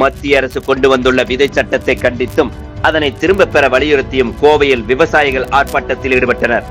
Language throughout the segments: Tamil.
மத்திய அரசு கொண்டு வந்துள்ள விதை சட்டத்தை கண்டித்தும் அதனை திரும்ப பெற வலியுறுத்தியும் கோவையில் விவசாயிகள் ஆர்ப்பாட்டத்தில் ஈடுபட்டனர்.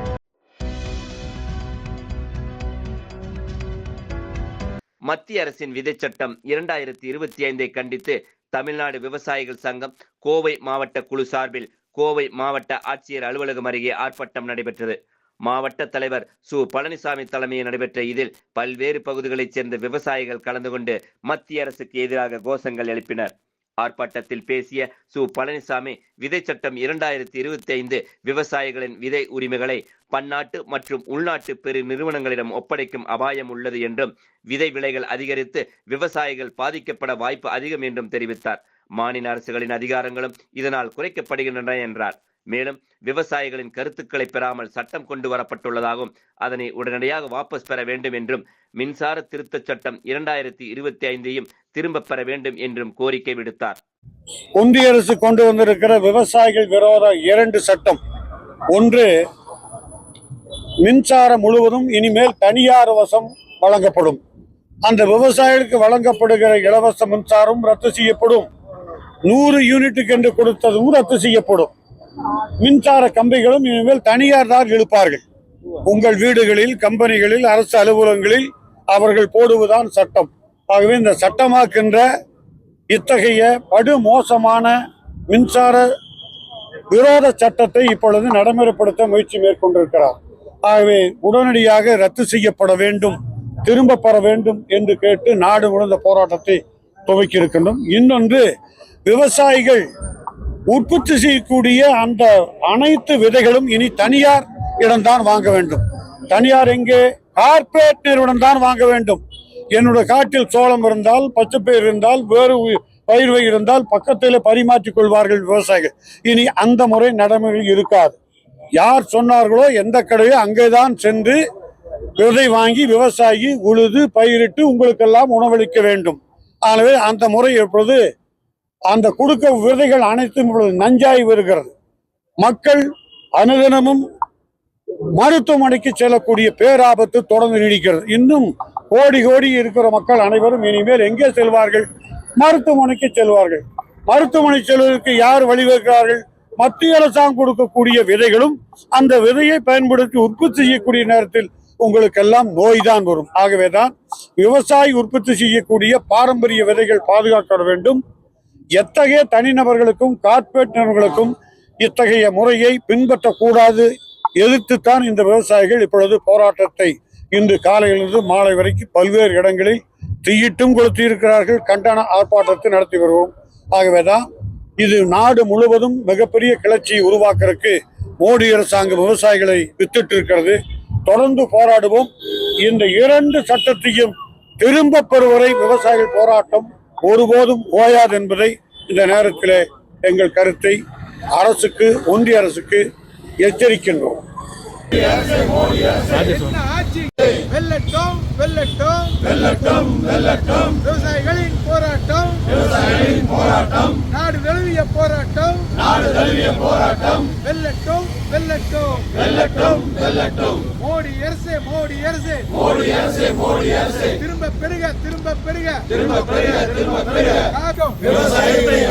மத்திய அரசின் விதை சட்டம் இரண்டாயிரத்தி இருபத்தி ஐந்தை கண்டித்து தமிழ்நாடு விவசாயிகள் சங்கம் கோவை மாவட்ட குழு சார்பில் கோவை மாவட்ட ஆட்சியர் அலுவலகம் அருகே ஆர்ப்பாட்டம் நடைபெற்றது. மாவட்ட தலைவர் சு. பழனிசாமி தலைமையில் நடைபெற்ற இதில் பல்வேறு பகுதிகளைச் சேர்ந்த விவசாயிகள் கலந்து கொண்டு மத்திய அரசுக்கு எதிராக கோஷங்கள் எழுப்பினர். ஆர்ப்பாட்டத்தில் பேசிய சு. பழனிசாமி விதை சட்டம் இரண்டாயிரத்தி இருபத்தி ஐந்து விவசாயிகளின் விதை உரிமைகளை பன்னாட்டு மற்றும் உள்நாட்டு பெரு நிறுவனங்களிடம் ஒப்படைக்கும் அபாயம் உள்ளது என்றும் விதை விலைகள் அதிகரித்து விவசாயிகள் பாதிக்கப்பட வாய்ப்பு அதிகம் என்றும் தெரிவித்தார். மாநில அரசுகளின் அதிகாரங்களும் இதனால் குறைக்கப்படுகின்றன என்றார். மேலும் விவசாயிகளின் கருத்துக்களை பெறாமல் சட்டம் கொண்டு வரப்பட்டுள்ளதாகவும் அதனை உடனடியாக வாபஸ் பெற வேண்டும் என்றும் மின்சார திருத்தச் சட்டம் இரண்டாயிரத்தி இருபத்தி ஐந்தையும் திரும்பப் பெற வேண்டும் என்றும் கோரிக்கை விடுத்தார். ஒன்றிய அரசு கொண்டு வந்திருக்கிற விவசாயிகள் விரோத இரண்டு சட்டம். ஒன்று மின்சாரம் முழுவதும் இனிமேல் தனியார் வசம் வழங்கப்படும். அந்த விவசாயிகளுக்கு வழங்கப்படுகிற இலவச மின்சாரம் ரத்து செய்யப்படும். நூறு யூனிட்டுக்கு என்று கொடுத்ததும் ரத்து செய்யப்படும். மின்சார கம்பிகளும் இனிமேல் தனியார் தான் இழுப்பார்கள். உங்கள் வீடுகளில் கம்பெனிகளில் அரசு அலுவலகங்களில் அவர்கள் போடுவதுதான் சட்டம். ஆகவே இந்த சட்டமாக்கின்ற இத்தகைய படு மோசமான மின்சார விரோத சட்டத்தை இப்பொழுது நடைமுறைப்படுத்த முயற்சி மேற்கொண்டிருக்கிறார். ஆகவே உடனடியாக ரத்து செய்யப்பட வேண்டும் திரும்ப பெற வேண்டும் என்று கேட்டு நாடு முழுந்த போராட்டத்தை துவக்கி இருக்கின்றோம் இன்னொன்று விவசாயிகள் உற்பத்தி செய்யக்கூடிய அந்த அனைத்து விதைகளும் இனி தனியார் இடம்தான் வாங்க வேண்டும். தனியார் எங்கே? கார்பரேட் நிறுவனம் தான் வாங்க வேண்டும். என்னோட காட்டில் சோளம் இருந்தால் பச்சைப்பயிர் இருந்தால் வேறு பயிர் இருந்தால் பக்கத்தில் பரிமாற்றிக் கொள்வார்கள் விவசாயிகள். இனி அந்த முறை நடைமுறையில் இருக்காது. யார் சொன்னார்களோ எந்த கடையோ அங்கேதான் சென்று விதை வாங்கி விவசாயி உழுது பயிரிட்டு உங்களுக்கெல்லாம் உணவளிக்க வேண்டும். ஆகவே அந்த முறை எப்பொழுது அந்த கொடுக்க விதைகள் அனைத்தும் இப்பொழுது நஞ்சாய் வருகிறது. மக்கள் அனுதினமும் மருத்துவமனைக்கு செல்லக்கூடிய பேராபத்து தொடர்ந்து நீடிக்கிறது. இன்னும் கோடி கோடி இருக்கிற மக்கள் அனைவரும் இனிமேல் எங்கே செல்வார்கள்? மருத்துவமனைக்கு செல்வார்கள். மருத்துவமனை செல்வதற்கு யார் வழிவகுக்கிறார்கள் மத்திய அரசாங்கம் கொடுக்கக்கூடிய விதைகளும் அந்த விதையை பயன்படுத்தி உற்பத்தி செய்யக்கூடிய நேரத்தில் உங்களுக்கெல்லாம் நோய் தான் வரும். ஆகவேதான் விவசாயி உற்பத்தி செய்யக்கூடிய பாரம்பரிய விதைகள் பாதுகாக்க வேண்டும். எத்தகைய தனிநபர்களுக்கும் கார்ப்பரேட் நிறுவனங்களுக்கும் இத்தகைய முறையை பின்பற்றக்கூடாது எதிர்த்துத்தான் இந்த விவசாயிகள் இப்பொழுது போராட்டத்தை இன்று காலையிலிருந்து மாலை வரைக்கும் பல்வேறு இடங்களில் தீயிட்டும் கொளுத்தியிருக்கிறார்கள். கண்டன ஆர்ப்பாட்டத்தை நடத்தி வருவோம். ஆகவேதான் இது நாடு முழுவதும் மிகப்பெரிய கிளர்ச்சியை உருவாக்குறதுக்கு மோடி அரசாங்கம் விவசாயிகளை வித்துட்டு இருக்கிறது தொடர்ந்து போராடுவோம். இந்த இரண்டு சட்டத்தையும் திரும்ப பெறுவரை விவசாயிகள் போராட்டம் ஒருபோதும் ஓயாது என்பதை இந்த நேரத்தில் எங்கள் கருத்தை அரசுக்கு ஒன்றிய அரசுக்கு எச்சரிக்கின்றோம். வெல்லட்டும் வெல்லட்டும். வெல்லட்டும் வெல்லட்டும். விவசாயிகளின் போராட்டம். விவசாயிகளின் போராட்டம். நாடு தழுவிய போராட்டம். நாடு தழுவிய போராட்டம். வெல்லட்டும் வெல்லட்டும். வெல்லட்டும் வெல்லட்டும். மோடி அரசு மோடி அரசு. மோடி அரசு மோடி அரசு. திரும்ப பெருக திரும்ப பெருக திரும்ப பெருக திரும்ப பெருக விவசாயிகளை